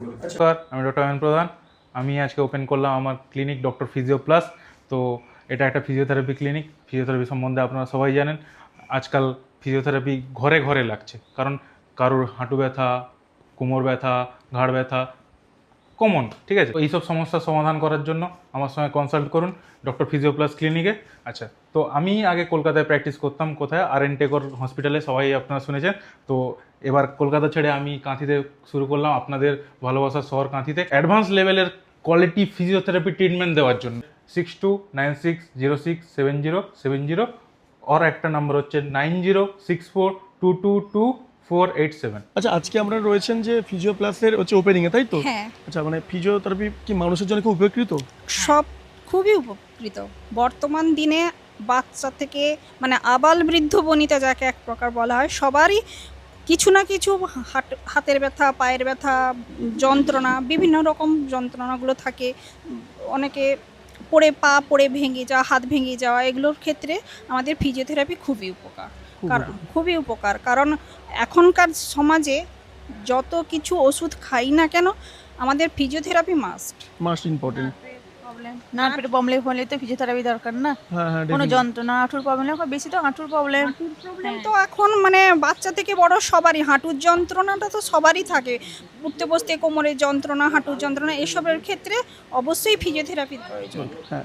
নমস্কার আমি doctor ion প্রধান। আমি আজকে ওপেন করলাম আমার ক্লিনিক ডক্টর ফিজিও প্লাস তো এটা একটা ফিজিওথেরাপি ক্লিনিক ফিজিওথেরাপি সম্বন্ধে আপনারা সবাই জানেন। আজকাল ফিজিওথেরাপি ঘরে ঘরে লাগছে। কারণ কারোর হাঁটু ব্যথা, কোমর ব্যথা, ঘাড় ব্যথা কমন ঠিক আছে? এইসব সমস্যার সমাধান করার জন্য আমার সঙ্গে কনসাল্ট করুন ডক্টর ফিজিওপ্লাস ক্লিনিকে আচ্ছা তো আমি আগে কলকাতায় প্র্যাকটিস করতাম, কোথায়? আর এন টেকর হসপিটালে সবাই আপনারা শুনেছেন। তো এবার কলকাতা ছেড়ে আমি কাঁথিতে শুরু করলাম আপনাদের ভালোবাসার শহর কাঁথিতে। অ্যাডভান্স লেভেলের কোয়ালিটি ফিজিওথেরাপি ট্রিটমেন্ট দেওয়ার জন্য। Six two nine six zero six seven zero seven zero আর একটা নাম্বার হচ্ছে nine zero six four two two two four eight seven. আচ্ছা আজকে আমরা রয়েছেন যে ফিজিও প্লাসের হচ্ছে ওপেনিং এ তাই তো? হ্যাঁ। আচ্ছা মানে ফিজিওথেরাপি কি মানুষের জন্য খুব উপকৃত? সব খুবই উপকৃত। বর্তমান দিনে বাচ্চা থেকে মানে আবাল বৃদ্ধ বনিতা যাকে এক প্রকার বলা হয় সবারই কিছু না কিছু হাট- হাতের ব্যথা পায়ের ব্যথা যন্ত্রণা বিভিন্ন রকম যন্ত্রণাগুলো থাকে। অনেকে পড়ে পা পড়ে ভেঙে যাওয়া হাত ভেঙে যাওয়া এগুলোর ক্ষেত্রে আমাদের ফিজিওথেরাপি খুবই উপকার। কারণ খুবই উপকার। কারণ এখনকার সমাজে যত কিছু ওষুধ খাই না কেন আমাদের ফিজিওথেরাপি মাস্ট মাস্ট ইম্পর্টেন্ট না পেটে প্রবলেম হলে তো ফিজিওথেরাপি দরকার না। হ্যাঁ হ্যাঁ কোনো যন্ত্রণা হাঁটুর প্রবলেম বেশি তো হাঁটুর প্রবলেম প্রবলেম তো এখন মানে বাচ্চা থেকে বড় সবারই হাঁটুর যন্ত্রণাটা তো সবারই থাকে। উঠতে বসতে কোমরের যন্ত্রণা হাঁটুর যন্ত্রণা এসবের ক্ষেত্রে অবশ্যই ফিজিওথেরাপির প্রয়োজন। হ্যাঁ।